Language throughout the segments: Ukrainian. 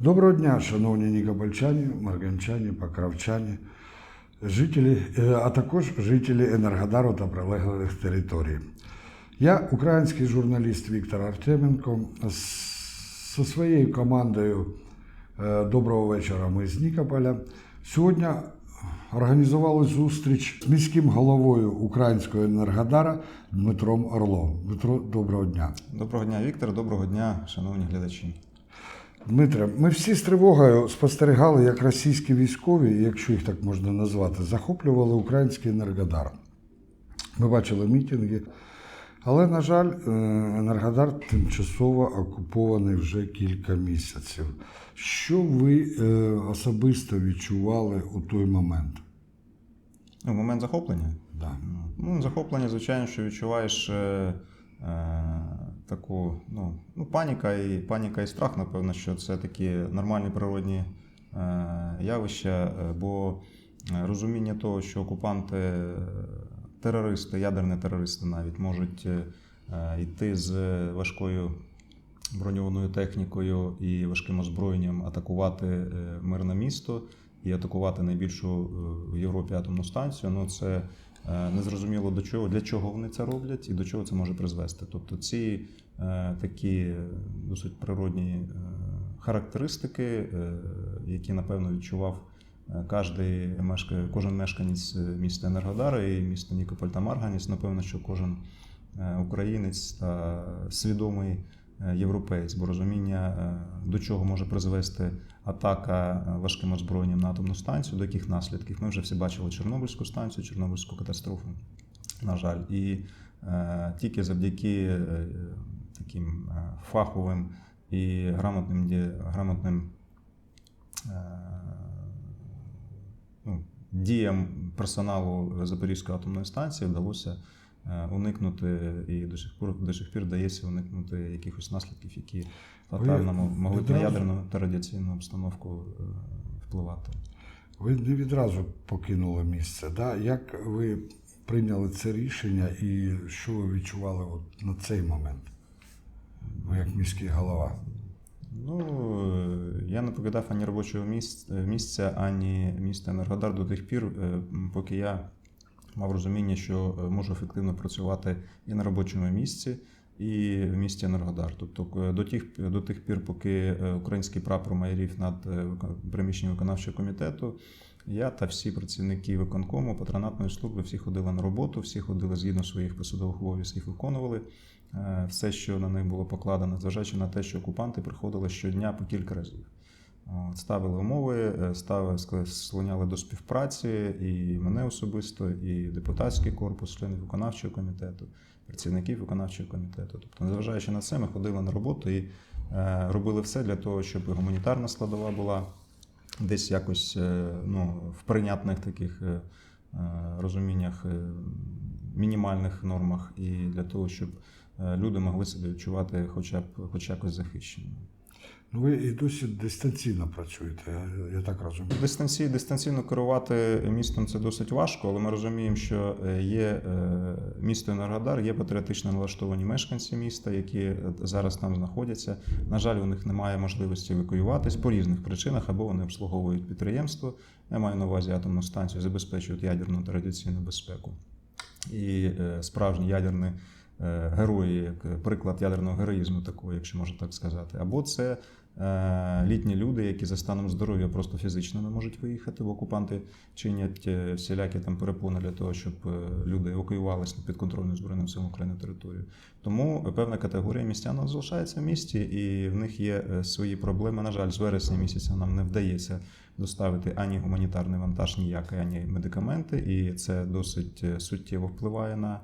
Доброго дня, шановні нікопольчані, марганчані, покравчані, жителі, е, а також жителі Енергодару та прилеглих територій. Я, український журналіст Віктор Артеменко, зі своєю командою е, Доброго вечора. Ми з Нікополя. Сьогодні організували зустріч з міським головою українського Енергодара Дмитром Орлом. Дмитро, доброго дня. Доброго дня, Віктор. Доброго дня, шановні глядачі. Дмитре, ми всі з тривогою спостерігали, як російські військові, якщо їх так можна назвати, захоплювали український енергодар. Ми бачили мітинги, але, на жаль, е, енергодар тимчасово окупований вже кілька місяців. Що ви е, особисто відчували у той момент? Ну, в момент захоплення. Да. Ну, захоплення, звичайно, що відчуваєш е, таку ну, ну, паніка і паніка і страх, напевно, що це такі нормальні природні е, явища, е, бо е, розуміння того, що окупанти, терористи, ядерні терористи навіть можуть йти з важкою броньованою технікою і важким озброєнням атакувати мирне місто і атакувати найбільшу в Європі атомну станцію. Ну це незрозуміло до чого, для чого вони це роблять і до чого це може призвести. Тобто ці е, такі е, досить природні е, характеристики, е, які напевно відчував. е, кожен мешканець е, міста Енергодара і міста Нікополь та Марганець, напевно, що кожен е, українець та свідомий е, європеєць, бо розуміння, е, до чого може призвести атака е, важким озброєнням на атомну станцію, до яких наслідків. Ми вже всі бачили Чорнобильську станцію, Чорнобильську катастрофу, на жаль. І тільки завдяки таким фаховим і грамотним, грамотним ну, діям персоналу Запорізької атомної станції вдалося уникнути і до сих пор до сих пір вдається уникнути якихось наслідків, які фатально мо- могли б на ядерну та радіаційну обстановку е, впливати. Ви не відразу покинули місце. Да? Як ви прийняли це рішення і що ви відчували от на цей момент? Ви як міський голова? Ну, е, я не покидав ані робочого місця, місця, ані міста Енергодар до тих пір, е, поки я мав розуміння, що е, можу ефективно працювати і на робочому місці, і в місті Енергодар. Тобто е, до тих, до тих пір, поки е, український прапор майорів над приміщенням виконавчого комітету, я та всі працівники виконкому патронатної служби всі ходили на роботу, всі ходили згідно своїх посадових обов'язків, виконували все, що на них було покладено, зважаючи на те, що окупанти приходили щодня по кілька разів. От, Ставили умови, е, ставили, слоняли до співпраці і мене особисто, і депутатський корпус, членів виконавчого комітету, працівників виконавчого комітету. Тобто, незважаючи на це, ми ходили на роботу і е, робили все для того, щоб гуманітарна складова була десь якось е, ну, в прийнятних таких е, е, розуміннях, е, мінімальних нормах, і для того, щоб е, люди могли себе відчувати хоча б хоч якось захищеними. Ну, ви і досі дистанційно працюєте, я, так розумію. Дистанційно, дистанційно керувати містом це досить важко, але ми розуміємо, що е, є е, місто Енергодар, є патріотично налаштовані мешканці міста, які е, зараз там знаходяться. На жаль, у них немає можливості евакуюватись по різних причинах, або вони обслуговують підприємство. Я маю на увазі атомну станцію, забезпечують ядерну та радіаційну безпеку. І справжні ядерні е, герої, як приклад ядерного героїзму, такого, якщо можна так сказати. Або це е, літні люди, які за станом здоров'я просто фізично не можуть виїхати, бо окупанти чинять е, всілякі там перепони для того, щоб е, люди евакуювалися на підконтрольну збройним силам України територію. Тому певна категорія містян залишається в місті, і в них є е, свої проблеми. На жаль, з вересня місяця нам не вдається доставити ані гуманітарний вантаж, ніякий, ані медикаменти, і це досить е, суттєво впливає на е,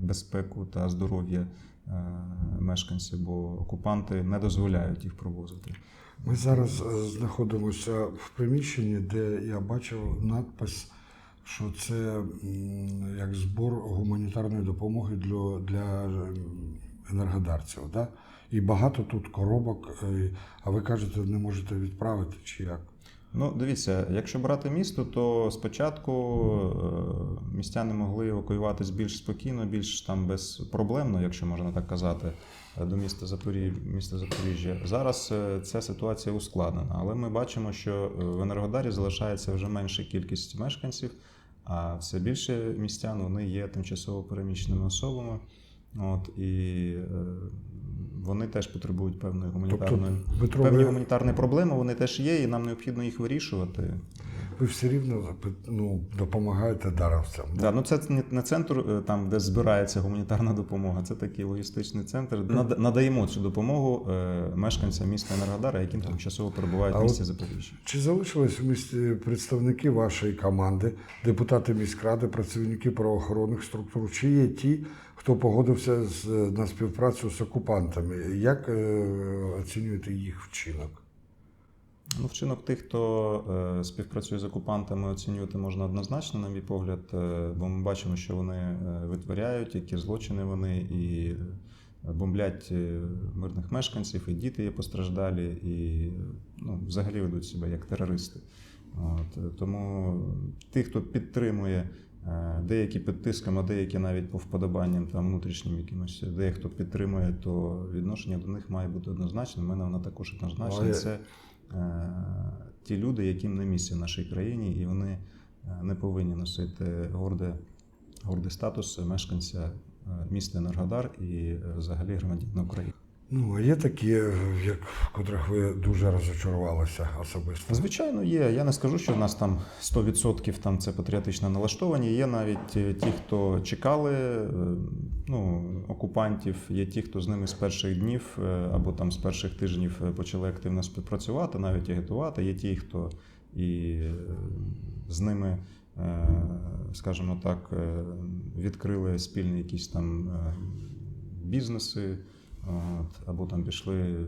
безпеку та здоров'я е, мешканців, бо окупанти не дозволяють їх провозити. Ми зараз е, знаходимося в приміщенні, де я бачив надпис, що це як збор гуманітарної допомоги для, для енергодарців. Да? І багато тут коробок, е, а ви кажете, не можете відправити чи як? Ну, дивіться, якщо брати місто, то спочатку е, містяни могли евакуюватись більш спокійно, більш там безпроблемно, якщо можна так казати, е, до міста Запоріжжя. Міста Запоріжжя. Зараз е, ця ситуація ускладнена, але ми бачимо, що в Енергодарі залишається вже менша кількість мешканців, а все більше містян вони є тимчасово переміщеними особами. От, і вони теж потребують певної гуманітарної Дмитро, Певні гуманітарні проблеми вони теж є, і нам необхідно їх вирішувати. Ви все рівно ну, допомагаєте даровцям. Да, ну це не, центр, е, там, де збирається гуманітарна допомога, це такий логістичний центр. Над- Надаємо цю допомогу е, мешканцям міста Енергодара, яким тимчасово перебувають в місті Запоріжжя. Чи залишились у місті представники вашої команди, депутати міськради, працівники правоохоронних структур? Чи є ті, хто погодився з, на співпрацю з окупантами? Як е, оцінюєте їх вчинок? Ну, вчинок тих, хто е, співпрацює з окупантами, оцінювати можна однозначно, на мій погляд, е, бо ми бачимо, що вони е, витворяють, які злочини вони і е, бомблять мирних мешканців, і діти є постраждалі, і ну, взагалі ведуть себе як терористи. От, тому ті, хто підтримує. е, Деякі під тиском, а деякі навіть по вподобанням там внутрішнім якимось, дехто підтримує, то відношення до них має бути однозначним. У мене воно також однозначне. Але- Це ті люди, яким не місце в нашій країні, і вони е, не повинні носити горде, гордий статус мешканця е, міста Енергодар і е, взагалі громадян України. Ну, а є такі, е, як, в котрих ви дуже розочарувалися особисто? Звичайно, є. Я не скажу, що в нас там 100% там це патріотично налаштовані. Є навіть е, ті, хто чекали е, ну, окупантів, є ті, хто з ними з перших днів або там з перших тижнів почали активно співпрацювати, навіть агітувати. Є ті, хто і з ними, скажімо так, відкрили спільні якісь там бізнеси. От, або там пішли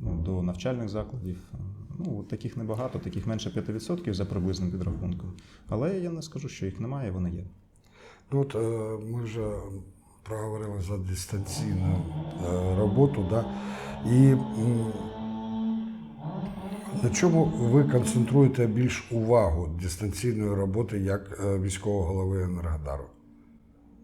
ну, до навчальних закладів. Ну, от таких небагато, таких менше 5% за приблизним підрахунком. Але я не скажу, що їх немає, вони є. Ну, от е, ми вже проговорили за дистанційну е, роботу, да? і на чому ви концентруєте більш увагу дистанційної роботи як е, міського голови Енергодару?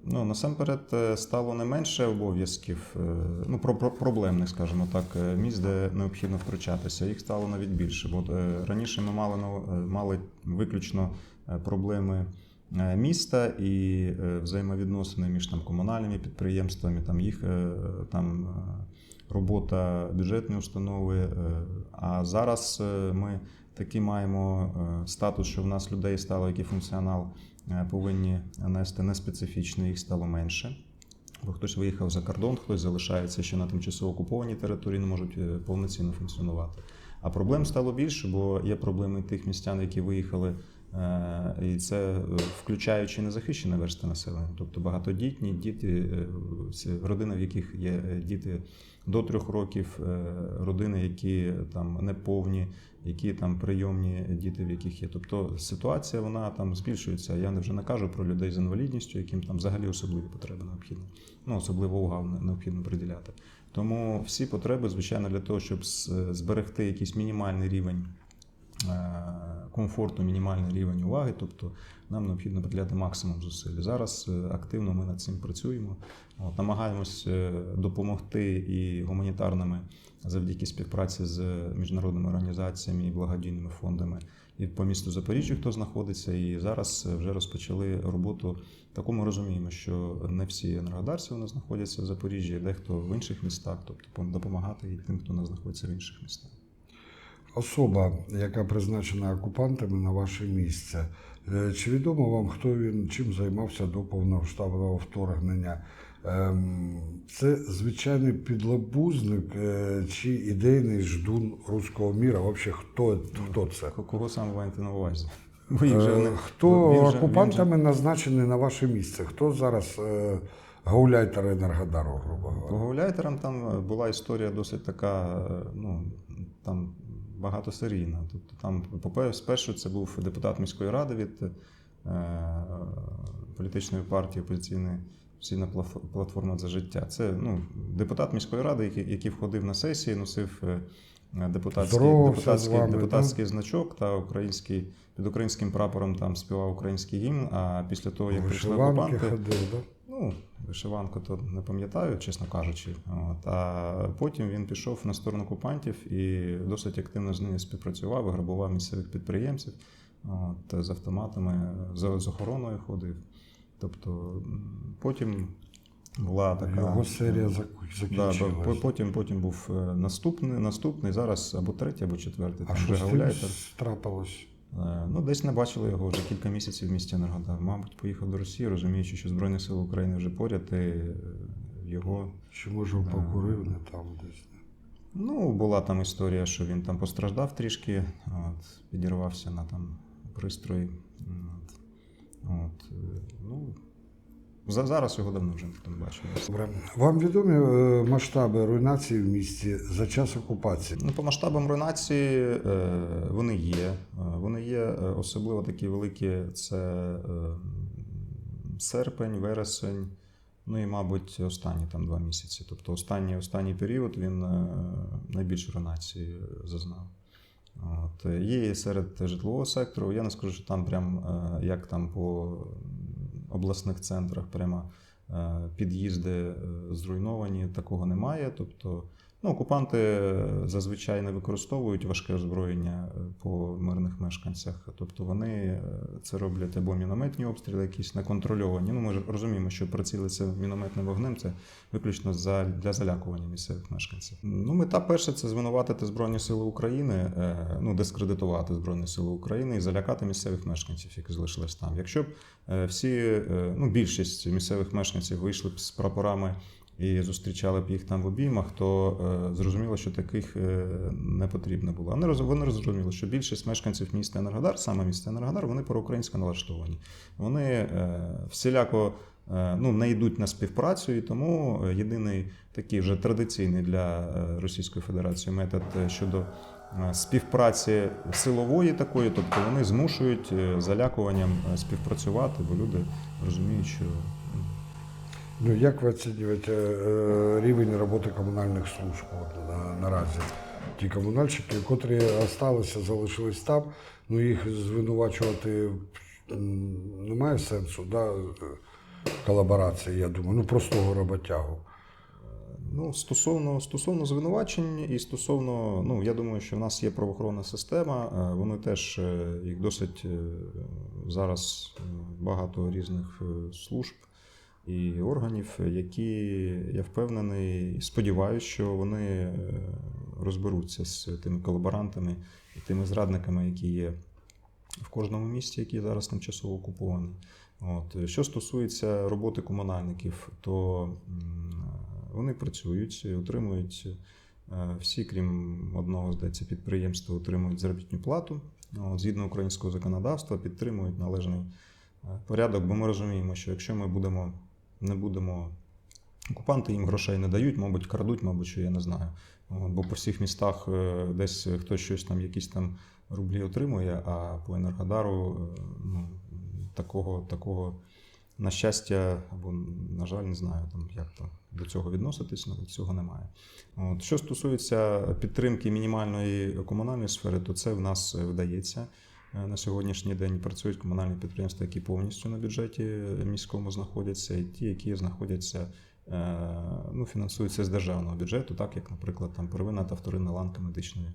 Ну, насамперед е, стало не менше обов'язків, е, ну, про, про, проблемних, скажімо так, е, місць, де необхідно втручатися. Їх стало навіть більше. Бо раніше ми мали, мали виключно проблеми міста і взаємовідносини між там, комунальними підприємствами, там, їх там, робота бюджетної установи. А зараз ми таки маємо статус, що в нас людей стало, який функціонал повинні нести неспецифічно, їх стало менше. Бо хтось виїхав за кордон, хтось залишається ще на тимчасово окупованій території, не можуть е, повноцінно функціонувати. А проблем стало більше, бо є проблеми тих містян, які виїхали, е, і це е, включаючи незахищені версти населення, тобто багатодітні діти, е, родини, в яких є е, діти до трьох років, е, родини, які там неповні, які там прийомні діти, в яких є. Тобто ситуація вона там збільшується. Я вже не кажу про людей з інвалідністю, яким там взагалі особливі потреби необхідно. Ну, особливо увагу необхідно приділяти. Тому всі потреби, звичайно, для того, щоб зберегти якийсь мінімальний рівень е, комфорту, мінімальний рівень уваги, тобто нам необхідно приділяти максимум зусиль. Зараз е, активно ми над цим працюємо. От, намагаємось е, допомогти і гуманітарними завдяки співпраці з міжнародними організаціями і благодійними фондами і по місту Запоріжжя, хто знаходиться. І зараз вже розпочали роботу. Таку ми розуміємо, що не всі енергодарці нас знаходяться в Запоріжжі, дехто в інших містах, тобто допомагати і тим, хто нас знаходиться в інших містах. Особа, яка призначена окупантами на ваше місце, е, чи відомо вам, хто він чим займався до повномасштабного вторгнення? Ем, Це звичайний підлабузник е, чи ідейний ждун руського міра? Взагалі, хто, хто це? Кого саме маєте на увазі? Е, Хто окупантами назначений на ваше місце? Хто зараз гауляйтер Енергодару, грубо говоря? гауляйтерам там була історія досить така, ну там багатосерійна. Тобто там, спершу це був депутат міської ради від е, політичної партії опозиційної плаф- платформа за життя. Це ну, депутат міської ради, який, який входив на сесії, носив е, депутатський, депутатський, вами, депутатський значок та український, під українським прапором там співав український гімн. А після того, як прийшли окупанти, ходив, да? ну, вишиванку то не пам'ятаю, чесно кажучи. От. А потім він пішов на сторону окупантів і досить активно з ними співпрацював, виграбував місцевих підприємців от, з автоматами, з, з охороною ходив. Тобто потім була така. Його серія зак- Да, потім, потім був е, наступний, наступний, зараз або третій, або четвертий. А там що з тим трапилось? Е, Ну, десь не бачили його вже кілька місяців в місті Енергодар. Мабуть, поїхав до Росії, розуміючи, що Збройні Сили України вже поряд, і е, його. Чи може покурив не там десь? Ну, була там історія, що він там постраждав трішки, от, підірвався на там пристрої. От, от, е, ну, зараз його давно вже не бачив. Добре. Вам відомі е, масштаби руйнації в місті за час окупації? Ну, по масштабам руйнації е, вони є. Е, Вони є особливо такі великі: це серпень, вересень. Ну і, мабуть, останні там два місяці. Тобто останній, останній період він найбільше руйнації зазнав. От. Є серед житлового сектору. Я не скажу, що там прям як там по обласних центрах прямо е, під'їзди е, зруйновані, такого немає. Тобто, ну, окупанти зазвичай не використовують важке озброєння е, по мирних мешканцях. Тобто вони е, це роблять або мінометні обстріли, якісь неконтрольовані. Ну, ми ж розуміємо, що прицілитися мінометним вогнем це виключно за, для залякування місцевих мешканців. Ну, мета перша це звинуватити Збройні Сили України, е, ну, дискредитувати Збройні Сили України і залякати місцевих мешканців, які залишились там. Якщо б всі, ну, більшість місцевих мешканців вийшли б з прапорами і зустрічали б їх там в обіймах, то е, зрозуміло, що таких е, не потрібно було. Роз- вони розуміли, що більшість мешканців міста Енергодар, саме міста Енергодар, вони проукраїнсько налаштовані. Вони е, всіляко ну, не йдуть на співпрацю, і тому єдиний такий вже традиційний для Російської Федерації метод щодо співпраці силової такої, тобто вони змушують залякуванням співпрацювати, бо люди розуміють, що ну, як ви оцінюєте е, рівень роботи комунальних служб от, на, наразі? Ті комунальщики, котрі залишилися, залишились там, ну їх звинувачувати немає сенсу, да? е, колаборації, я думаю, ну простого роботягу. Ну, стосовно, стосовно звинувачень і стосовно, ну, я думаю, що в нас є правоохоронна система, е, вони теж е, їх досить е, зараз е, багато різних е, служб і органів, які, я впевнений, сподіваюся, що вони е, розберуться з тими колаборантами і тими зрадниками, які є в кожному місті, який зараз тимчасово окупований. От. Що стосується роботи комунальників, то вони працюють, отримують е, всі, крім одного, здається, підприємства, отримують заробітну плату. От, Згідно українського законодавства, підтримують належний е, порядок, бо ми розуміємо, що якщо ми будемо, не будемо. Окупанти їм грошей не дають, мабуть, крадуть, мабуть, що я не знаю. Бо по всіх містах е, десь хтось щось там, якісь там рублі отримує, а по Енергодару е, ну, такого, такого, на щастя, або, на жаль, не знаю, там, як там до цього відноситись, але цього немає. От. Що стосується підтримки мінімальної комунальної сфери, то це в нас е, вдається. Е, На сьогоднішній день працюють комунальні підприємства, які повністю на бюджеті міському знаходяться, і ті, які знаходяться, е, ну, фінансуються з державного бюджету, так як, наприклад, там первинна та вторинна ланка медичної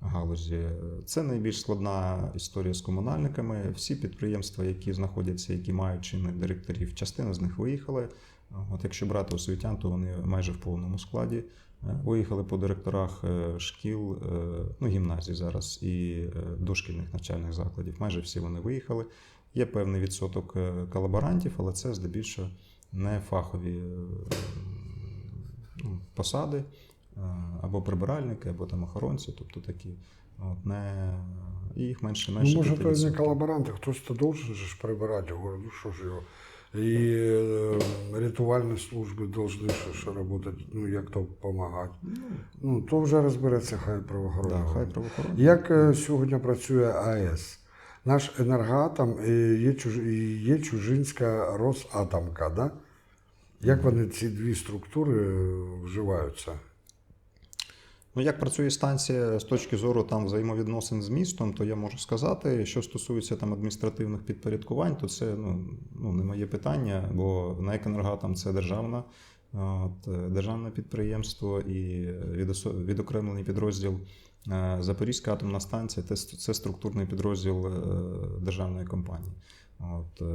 галузі. Це найбільш складна історія з комунальниками. Всі підприємства, які знаходяться, які мають чинних директорів, частина з них виїхали. От якщо брати освітян, то вони майже в повному складі. Е, Виїхали по директорах е, шкіл, е, ну, гімназій зараз і е, дошкільних навчальних закладів. Майже всі вони виїхали. Є певний відсоток е, колаборантів, але це здебільшого не фахові е, ну, посади е, або прибиральники, або там охоронці, тобто такі. От, не... І їх менше менше. Ну, може, то не колаборанти, хтось то должен же прибирати. Говорю, ну що ж його. І е, рятувальні служби повинні ще, працювати, ну як то допомагати. Ну, то вже розбереться хай правоохоронні. Да, хай правоохоронні. Як е, сьогодні працює АЕС? Наш енергоатом е, є, чуж... і є чужинська Росатомка, да? Як вони ці дві структури е, вживаються? Ну, як працює станція з точки зору там взаємовідносин з містом, то я можу сказати, що стосується там адміністративних підпорядкувань, то це ну, ну не моє питання, бо НАЕК «Енергоатом» – це державна. От, е, державне підприємство і відокремлений підрозділ е, Запорізька атомна станція це, структурний підрозділ е, державної компанії. От, е,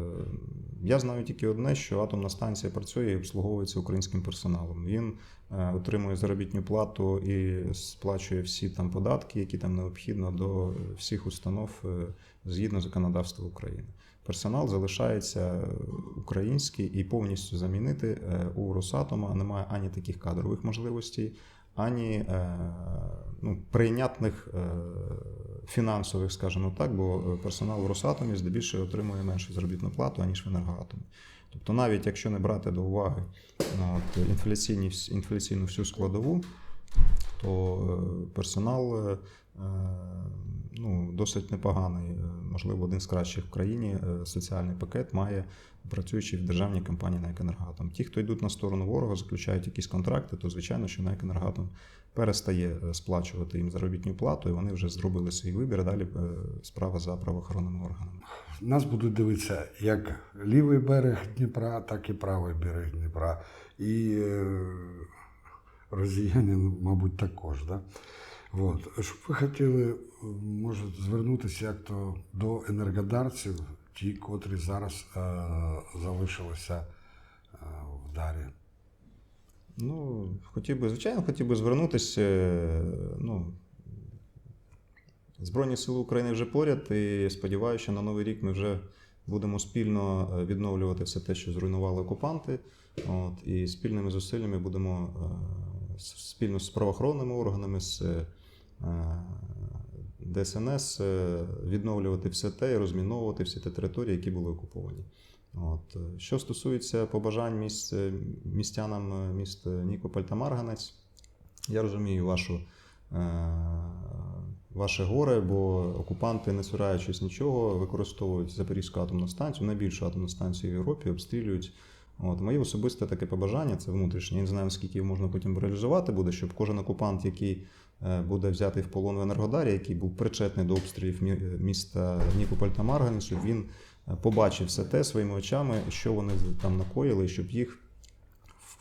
я знаю тільки одне, що атомна станція працює і обслуговується українським персоналом. Він е, отримує заробітну плату і сплачує всі там податки, які там необхідно до всіх установ е, згідно законодавства України. Персонал залишається український і повністю замінити у Росатома немає ані таких кадрових можливостей, ані е, ну, прийнятних е, фінансових, скажімо так, бо персонал в Росатомі здебільшого отримує меншу заробітну плату, аніж в енергоатомі. Тобто, навіть якщо не брати до уваги от, інфляційні, інфляційну всю складову, то е, персонал е, е, ну, досить непоганий, е, можливо, один з кращих в країні. Е, Соціальний пакет має працюючи в державній компанії «НАЕК Енергоатом». Ті, хто йдуть на сторону ворога, заключають якісь контракти, то звичайно, що «НАЕК Енергоатом» перестає е, сплачувати їм заробітну плату, і вони вже зробили свій вибір. Далі справа за правоохоронними органами. Нас будуть дивитися як лівий берег Дніпра, так і правий берег Дніпра. І росіяни, мабуть, також. Да? От. Щоб ви хотіли, може, звернутися як то до енергодарців, ті, котрі зараз е, залишилися е, в дарі. Ну, хотів би, звичайно, хотів би звернутися. е, Ну, Збройні Сили України вже поряд, і сподіваюся, що на Новий рік ми вже будемо спільно е, відновлювати все те, що зруйнували окупанти. От, і спільними зусиллями будемо е, спільно з правоохоронними органами, з ДСНС е, відновлювати все те і розміновувати всі ті території, які були окуповані. От. е, Що стосується побажань міст, е, містянам е, міст Нікополь та Марганець, я розумію вашу, ваше горе, бо окупанти, не цураючись нічого, використовують Запорізьку атомну станцію, найбільшу атомну станцію в Європі, обстрілюють. От, моє особисте таке побажання, це внутрішнє. Я не знаю, наскільки його можна потім реалізувати буде, щоб кожен окупант, який буде взятий в полон в Енергодарі, який був причетний до обстрілів міста Нікополь та Марганець, щоб він е, побачив все те своїми очами, що вони там накоїли, щоб їх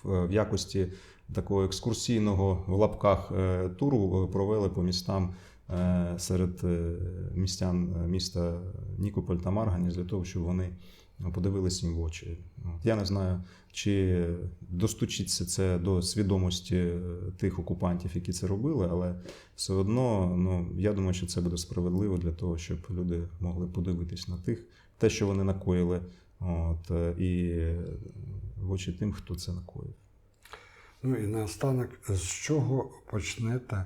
в, якості такого екскурсійного в лапках е, туру е, провели по містам е, серед е, містян е, міста Нікополь та Марганіс для того, щоб вони подивилися їм в очі. Я не знаю, чи достучиться це до свідомості е, тих окупантів, які це робили, але все одно ну, я думаю, що це буде справедливо для того, щоб люди могли подивитись на тих, те, що вони накоїли, от, е, і в очі тим, хто це накоїв. Ну і наостанок, з чого почнете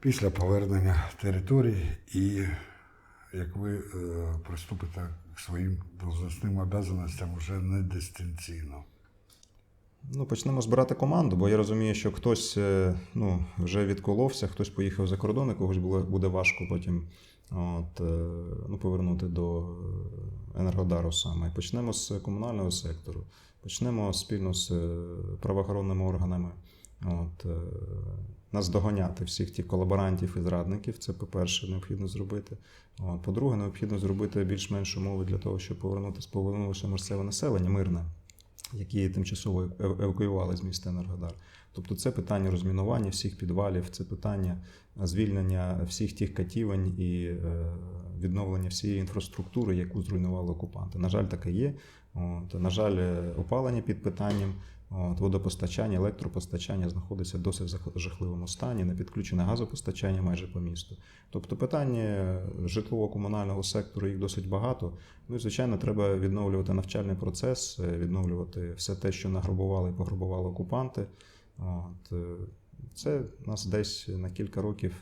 після повернення територій і як ви е, приступите своїм должностним обов'язаностям вже не дистанційно? Ну, почнемо збирати команду, бо я розумію, що хтось е, ну, вже відколовся, хтось поїхав за кордон, і когось буде важко потім от, е, ну, повернути до Енергодару саме. Почнемо з комунального сектору, почнемо спільно з е, правоохоронними органами. От, е, наздоганяти всіх тих колаборантів і зрадників. Це, по-перше, необхідно зробити. По-друге, необхідно зробити більш-менш умови для того, щоб повернути повернулося місцеве населення мирне які тимчасово евакуювали з міста Енергодар. Тобто це питання розмінування всіх підвалів, це питання звільнення всіх тих катівень і е, відновлення всієї інфраструктури, яку зруйнували окупанти. На жаль, таке є. От, на жаль, е, опалення під питанням. От, водопостачання, електропостачання знаходиться в досить жахливому стані, не підключене газопостачання майже по місту. Тобто питання житлово-комунального сектору їх досить багато. Ну і звичайно, треба відновлювати навчальний процес, е, відновлювати все те, що награбували і пограбували окупанти. От, е, це нас десь на кілька років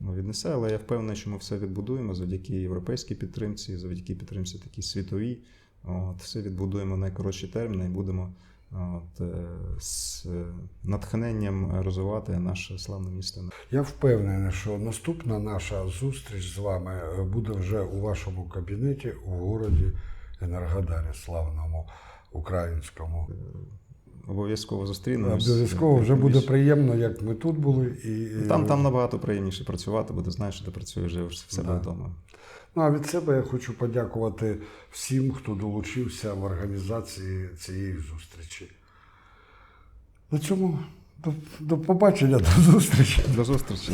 ну, віднесе, але я впевнений, що ми все відбудуємо завдяки європейській підтримці, завдяки підтримці такій світовій. От, все відбудуємо найкоротші терміни і будемо от, е, з е, натхненням розвивати наше славне місто. Я впевнений, що наступна наша зустріч з вами е, буде вже у вашому кабінеті у городі Енергодарі, славному українському. обов'язково зустрінемось. Обов'язково вже буде приємно, як ми тут були. І, Там, там набагато приємніше працювати, бо ти знаєш, що ти працюєш вже в себе Да. вдома. Ну, а від себе я хочу подякувати всім, хто долучився в організації цієї зустрічі. На цьому до, до побачення, до зустрічі. До зустрічі.